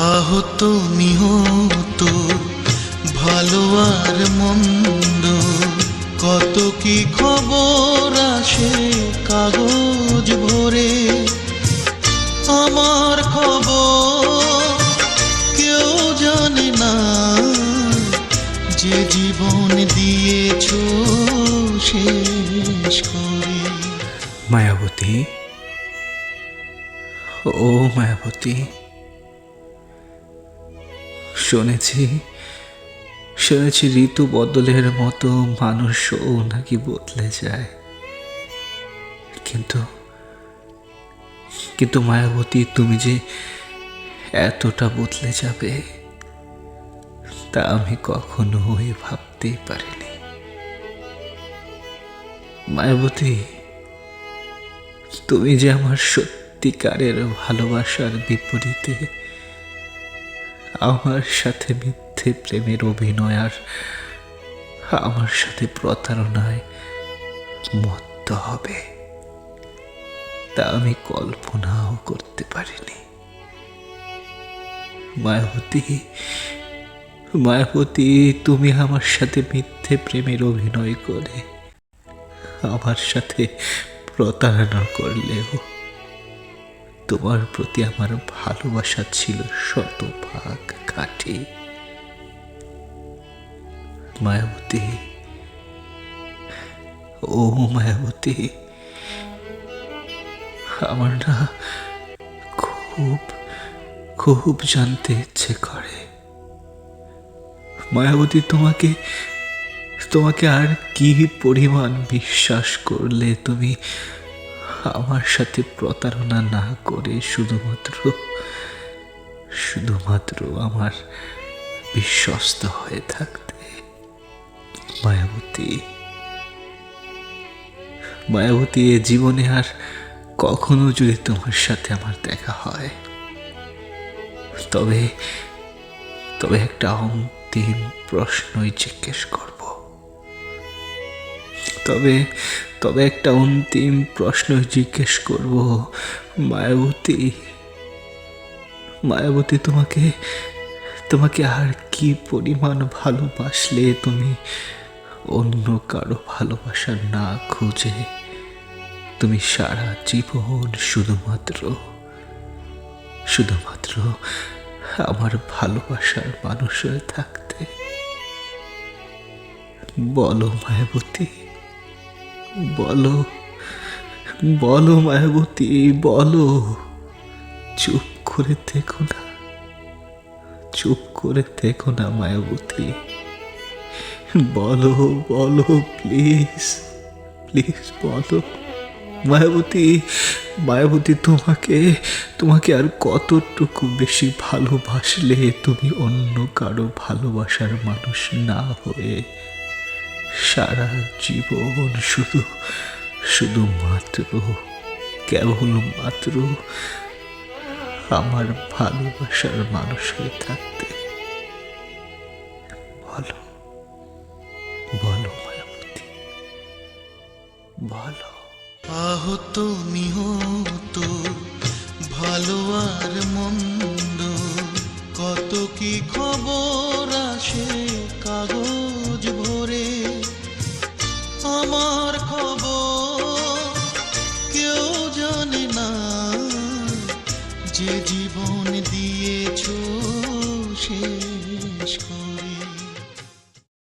আহত নিহত, ভালো আর মন্দ। কত কি খবর আসে কাগজ ভরে? আমার খবর কেউ জানে না। যে জীবন দিয়েছ শেষ করে। মায়াবতী, ও মায়াবতী শুনেছি শুনেছি ঋতু বদলের মতো মানুষও নাকি বদলে যায়। কিন্তু কিন্তু মায়াবতী, তুমি যে এতটা বদলে যাবে, তা আমি কখনোই ভাবতেই পারিনি। মায়াবতী, তুমি যে আমার সত্যিকারের ভালোবাসার বিপরীতে আমার সাথে মিথ্যে প্রেমের অভিনয় আর আমার সাথে প্রতারণায় মত্ত হবে। তা আমি কল্পনাও করতে পারিনি। মায়াবতী মায়াবতী, তুমি আমার সাথে মিথ্যে প্রেমের অভিনয় করে আমার সাথে প্রতারণা করলেও তোমার প্রতি আমার ভালোবাসা ছিল শতভাগ খাঁটি। মায়াবতী, ও মায়াবতী, আমার না খুব খুব জানতে ইচ্ছে করে। মায়াবতী, তোমাকে তোমাকে আর কি পরিমাণ বিশ্বাস করলে তুমি আমার সাথে প্রতারণা না করে শুধুমাত্র শুধুমাত্র আমার বিশ্বস্ত হয়ে থাকতে। মায়াবতী মায়াবতী, এ জীবনে আর কখনো যদি তোমার সাথে আমার দেখা হয়, তবে তবে একটা অন্তিম প্রশ্নই জিজ্ঞেস করব তবে তবে একটা অন্তিম প্রশ্ন জিজ্ঞেস করব। মায়াবতী মায়াবতী তোমাকে তোমাকে আর কি পরিমাণ ভালোবাসলে তুমি? অন্য কারও ভালোবাসা না খুঁজে তুমি সারা জীবন শুধুমাত্র শুধুমাত্র আমার ভালোবাসার মানুষ হয়ে থাকতে। বলো মায়াবতী। বলো বলো মায়াবতী, বলো। চুপ করে দেখো না, চুপ করে দেখো না মায়াবতী। বলো বলো প্লিজ প্লিজ বলো। মায়াবতী মায়াবতী, তোমাকে তোমাকে আর কতটুকু বেশি ভালোবাসলে তুমি অন্য কারও ভালোবাসার মানুষ না হয়ে সারা জীবন শুধু শুধুমাত্র কেবল মাত্র আমার ভালোবাসার মানুষ হয়ে থাকতে। বলো বলো মায়াবতী, বলো। আহত নিহত ভালো আর মন্দ, কত কি খবর আসে কাগজ ভরে? আমার খবর কেউ জানে না যে জীবন